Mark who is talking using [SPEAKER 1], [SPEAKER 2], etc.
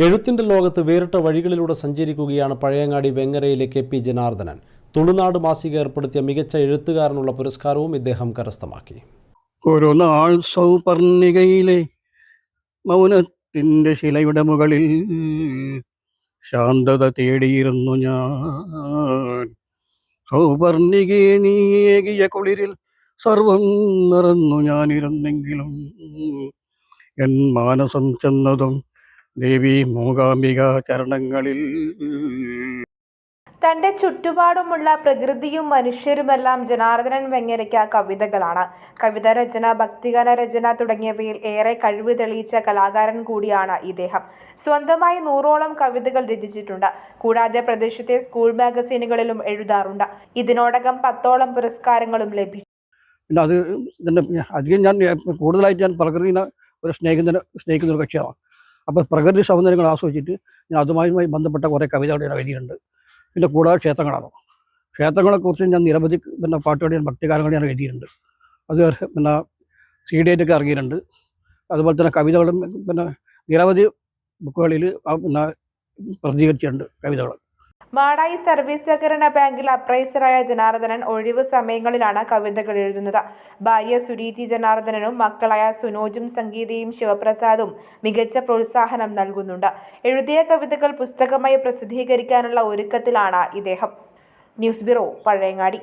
[SPEAKER 1] എഴുത്തിന്റെ ലോകത്ത് വേറിട്ട വഴികളിലൂടെ സഞ്ചരിക്കുകയാണ് പഴയങ്ങാടി വെങ്ങരയിലെ കെ പി ജനാർദ്ദനൻ. തുളുനാട് മാസിക ഏർപ്പെടുത്തിയ മികച്ച എഴുത്തുകാരനുള്ള പുരസ്കാരവും ഇദ്ദേഹം കരസ്ഥമാക്കി.
[SPEAKER 2] ഒരു മൗനത്തിന്റെ ശിലയുടെ മുകളിൽ ശാന്തത തേടിയിരുന്നു ഞാൻ. സൗപർണികയെ നീകിയ കുളിരിൽ സർവം നിറന്നു ഞാനിരുന്നെങ്കിലും എൻ മാനസം ചെന്നതും ദേവി മൂകാംബിക ചരണങ്ങളിൽ.
[SPEAKER 3] തന്റെ ചുറ്റുപാടുമുള്ള പ്രകൃതിയും മനുഷ്യരുമെല്ലാം ജനാർദ്ദനൻ വെങ്ങരയ്ക്ക് കവിതകളാണ്. കവിത രചന ഭക്തിഗാന രചന തുടങ്ങിയവയിൽ ഏറെ കഴിവ് തെളിയിച്ച കലാകാരൻ കൂടിയാണ് ഇദ്ദേഹം. സ്വന്തമായി നൂറോളം കവിതകൾ രചിച്ചിട്ടുണ്ട്. കൂടാതെ പ്രദേശത്തെ സ്കൂൾ മാഗസീനുകളിലും എഴുതാറുണ്ട്. ഇതിനോടകം പത്തോളം പുരസ്കാരങ്ങളും ലഭിച്ചു.
[SPEAKER 2] പിന്നെ അത് അധികം ഞാൻ കൂടുതലായിട്ട് ഞാൻ പ്രകൃതിനെ ഒരു സ്നേഹിക്കുന്ന സ്നേഹിക്കുന്ന ഒരു കക്ഷിയാണ്. അപ്പോൾ പ്രകൃതി സൗന്ദര്യങ്ങൾ ആസ്വദിച്ചിട്ട് ഞാൻ അതുമായി ബന്ധപ്പെട്ട കുറേ കവിതകൾ ഞാൻ എഴുതിയിട്ടുണ്ട്. പിന്നെ കൂടാതെ ക്ഷേത്രങ്ങളാണ്. ക്ഷേത്രങ്ങളെക്കുറിച്ച് ഞാൻ നിരവധി പിന്നെ പാട്ടുകൾ ഞാൻ ഭക്തികാലങ്ങൾ ഞാൻ എഴുതിയിട്ടുണ്ട്. അത് പിന്നെ സി ഡി ആയിട്ടൊക്കെ ഇറങ്ങിയിട്ടുണ്ട്. അതുപോലെ തന്നെ കവിതകളും പിന്നെ നിരവധി ബുക്കുകളിൽ പിന്നെ പ്രസിദ്ധീകരിച്ചിട്ടുണ്ട് കവിതകൾ.
[SPEAKER 3] മാടായി സർവീസ് സഹകരണ ബാങ്കിൽ അപ്രൈസറായ ജനാർദ്ദനൻ ഒഴിവ് സമയങ്ങളിലാണ് കവിതകൾ എഴുതുന്നത്. ഭാര്യ സുരീജി ജനാർദ്ദനനും മക്കളായ സുനോജും സംഗീതയും ശിവപ്രസാദും മികച്ച പ്രോത്സാഹനം നൽകുന്നുണ്ട്. എഴുതിയ കവിതകൾ പുസ്തകമായി പ്രസിദ്ധീകരിക്കാനുള്ള ഒരുക്കത്തിലാണ് ഇദ്ദേഹം. News bureau Pazhayangadi.